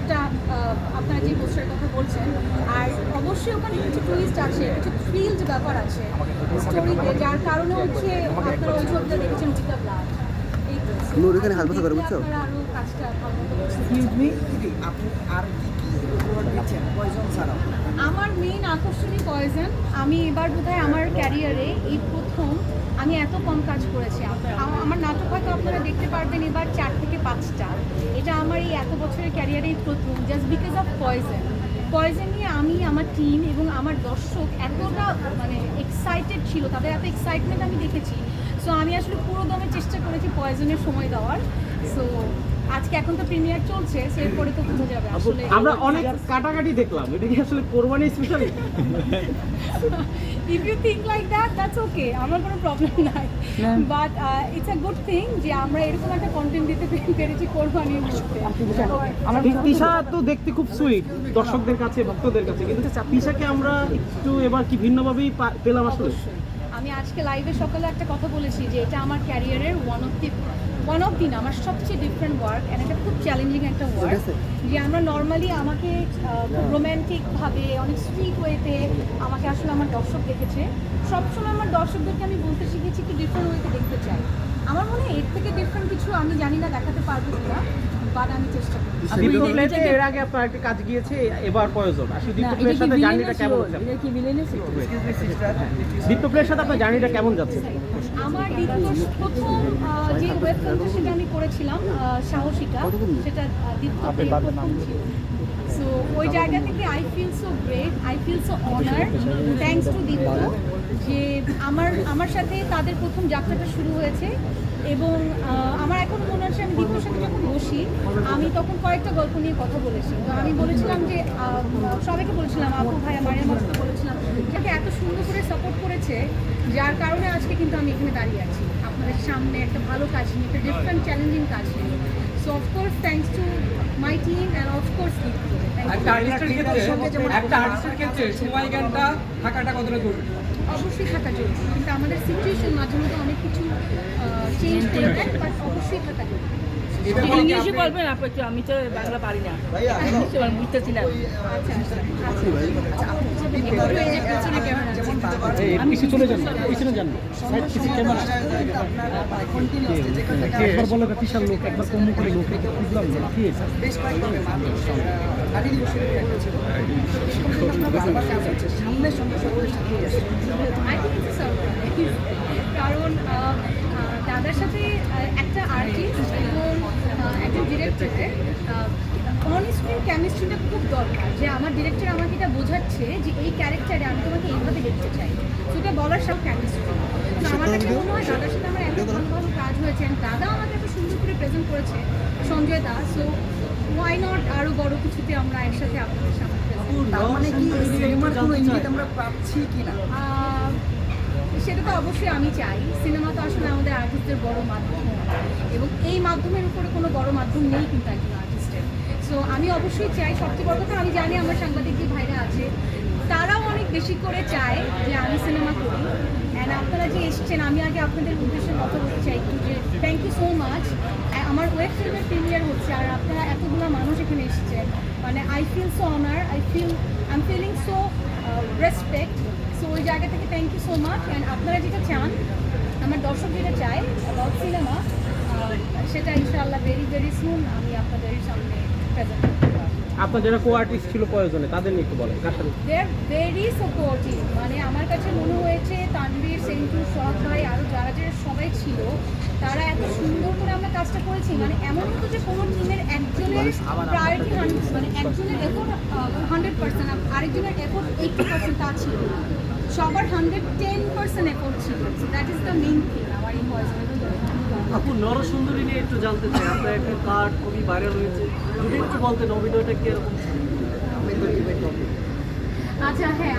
পোস্টারটা আপনারা যে পোস্টারের কথা বলছেন আর অবশ্যই ওখানে কিছু টুইস্ট আছে কিছু থ্রিলড ব্যাপার আছে স্টোরিতে যার কারণে হচ্ছে আপনারা ওই ছবিটা দেখেছেন ব্লাড নূর এখানে হাত করে, বুঝছ? আমার মেইন আকর্ষণই পয়জন আমি এবার বোধহয় আমার ক্যারিয়ারে এই প্রথম আমি এত কম কাজ করেছি আম- আমার নাটক হয়তো আপনারা দেখতে পারবেন এবার চার থেকে পাঁচটা। এটা আমার এই এত বছরের ক্যারিয়ারেই প্রথম just because of poison poison নিয়ে আমি, আমার টিম এবং আমার দর্শক এতটা মানে এক্সাইটেড ছিল, তাদের এত এক্সাইটমেন্ট আমি দেখেছি। সো আমি আসলে পুরো দমে চেষ্টা করেছি পয়জনের সময় দেওয়ার। সো আজকে এখন তো প্রিমিয়ার চলছে সো এরপরে তো বোঝা যাবে আসলে আমরা অনেক কাটাকাটি দেখলাম। এটা কি আসলে কোরবানি special if you think like that that's okay আমার কোনো প্রবলেম নাই। But it's a good thing যে আমরা এরকম একটা কন্টেন্ট দিতে পেরেছি কোরবানির মধ্যে। আমার তিশা তো দেখতে খুব সুইট দর্শকদের কাছে ভক্তদের কাছে। কিন্তু তিশাকে আমরা একটু এবার কি ভিন্নভাবেই পা- পেলাম আসলে? আমি আজকে লাইভে সকালে একটা কথা বলেছি যে এটা আমার ক্যারিয়ারের one of the one of দিন আমার সবচেয়ে ডিফারেন্ট ওয়ার্ক অ্যান্ড এটা খুব চ্যালেঞ্জিং একটা ওয়ার্ক যে আমরা নর্মালি আমাকে খুব রোম্যান্টিকভাবে অনেক সুইট ওয়েতে আমাকে আসলে আমার দর্শক দেখেছে। সবসময় আমার দর্শকদেরকে আমি বলতে শিখেছি একটু ডিফারেন্ট ওয়েতে দেখতে চাই। আমার মনে হয় এর থেকে ডিফারেন্ট কিছু আমি জানি না দেখাতে পারব কিনা। বাট চেষ্টা করি। এর আগে আপনার একটা কাজ গিয়েছে এবার প্রয়োজন। আসলে দীপ্ত সাথে জার্নিটা কেমন যাচ্ছে? এক্সকিউজ মি সিস্টার সাথে আপনার জার্নিটা কেমন যাচ্ছে? আমার প্রথম যে ওয়েব সেটা আমি করেছিলাম সাহসিকা সেটা প্রথম ছিল। সো ওই জায়গা থেকে I feel so great I feel so honour to Deepto যে আমার আমার সাথে তাদের প্রথম যাত্রাটা শুরু হয়েছে। এবং আমার এখন মনে হচ্ছে আমি দীপ্তর সাথে যখন বসি আমি তখন কয়েকটা গল্প নিয়ে কথা বলেছি। তো আমি বলেছিলাম যে সবাইকে বলেছিলাম আপু ভাই মারিয়া মাসকে বলেছিলাম যাকে এত সুন্দর করে সাপোর্ট করেছে যার কারণে আজকে কিন্তু আমি এখানে দাঁড়িয়ে আছি। আপনাদের সামনে একটা ভালো কাজ নিয়ে একটা ডিফারেন্ট চ্যালেঞ্জিং কাজ নিয়ে। So of course thanks to my team and of course একটা আর্টিস্টের ক্ষেত্রে একটা আর্টিস্টের ক্ষেত্রে সময় জ্ঞানটা থাকাটা কতটা জরুরি? অবশ্যই থাকা জরুরি। কিন্তু আমাদের সিচুয়েশন মাঝে মধ্যে অনেক কিছু চেঞ্জ করে দেয় বাট অবশ্যই থাকা জরুরি। ইংলিশে বলবেন আপনি আমি তো বাংলা পারি না। ইংলিশে বলেন, বুঝতেছি না আচ্ছা আচ্ছা। আচ্ছা একটু এই যে পেছনে ক্যামেরা আছে কিছু চলে যান পিছনে যান। সাইড কিছু ক্যামেরা। আপনারা কন্টিনিউয়াসলি যেখানে একবার বলো বিশাল লোক একবার কম করে লোক বুঝলাম না। কি? হয়েছে বেশ কয়েকভাবে মানুষ নারী আহ, একটা ডিরেক্টরের অন স্ক্রিন কেমিস্ট্রিটা খুব দরকার যে আমার ডিরেক্টর আমাকে এটা বোঝাচ্ছে যে এই ক্যারেক্টারে আমি তোমাকে এইভাবে দেখতে চাই। সেটা বলার সব কেমিস্ট্রি তো আমার কাছে মনে হয় দাদার সাথে আমার এত ভালো ভালো কাজ হয়েছে দাদা আমাকে এত সুন্দর করে প্রেজেন্ট করেছে Sanjay Das so why not আরও বড় কিছুতে আমরা একসাথে আপনাদের সামনে মানে কি এই সিনেমার কোনো আমরা পাচ্ছি কিনা? সেটা তো অবশ্যই আমি চাই। সিনেমা তো আসলে আমাদের আর্টিস্টদের বড় মাধ্যম মাধ্যমের উপরে কোনো বড় মাধ্যম নেই কিন্তু একজন আর্টিস্টের সো আমি অবশ্যই চাই, সবচেয়ে বড় কথা, আমি জানি আমার সাংবাদিক যে ভাইরা আছে, তারাও অনেক বেশি করে চায় যে আমি সিনেমা করি। অ্যান্ড আপনারা যে এসছেন, আমি আগে আপনাদের উদ্দেশ্যে কথা বলতে চাই একটু যে থ্যাংক ইউ সো মাচ আমার ওয়েব ফিল্মের প্রিমিয়ার হচ্ছে, আর আপনারা এতগুলো মানুষ এখানে এসেছেন মানে I feel so honour I feel I am feeling so respect so ওই জায়গা থেকে thank you so much and আপনারা যেটা চান, আমার দর্শক যেটা চায় অ্যাবাউট সিনেমা সেটা ইনশাআল্লাহ ভেরি ভেরি সুন আমি আপনাদের সামনে প্রেজেন্ট করতে পারব। আপনার যারা কো ছিল প্রয়োজনে তাদের নিয়ে একটু বলেন ভেরি সাপোর্টিভ মানে আমার কাছে মনে হয়েছে তানভীর সেন্টু সব ভাই আরও যারা যারা সবাই ছিল তারা এত সুন্দর করে আমরা কাজটা করেছি। মানে এমন হতো যে কোনো টিমের একজনের প্রায়োরিটি হান্ড্রেড মানে একজনের এফোর্ট হান্ড্রেড পার্সেন্ট আরেকজনের এফোর্ট এইটটি পার্সেন্ট তা ছিল সবার হান্ড্রেড টেন পার্সেন্ট এফোর্ট ছিল। That is the main thing আমার এই পয়সা আপু, নরসুন্দরী নিয়ে একটু জানতে চাই। আপনার একটা কার্ড খুবই ভাইরাল হয়েছে। যদি একটু বলতেন, অভিনয়টা কীরকম? আচ্ছা হ্যাঁ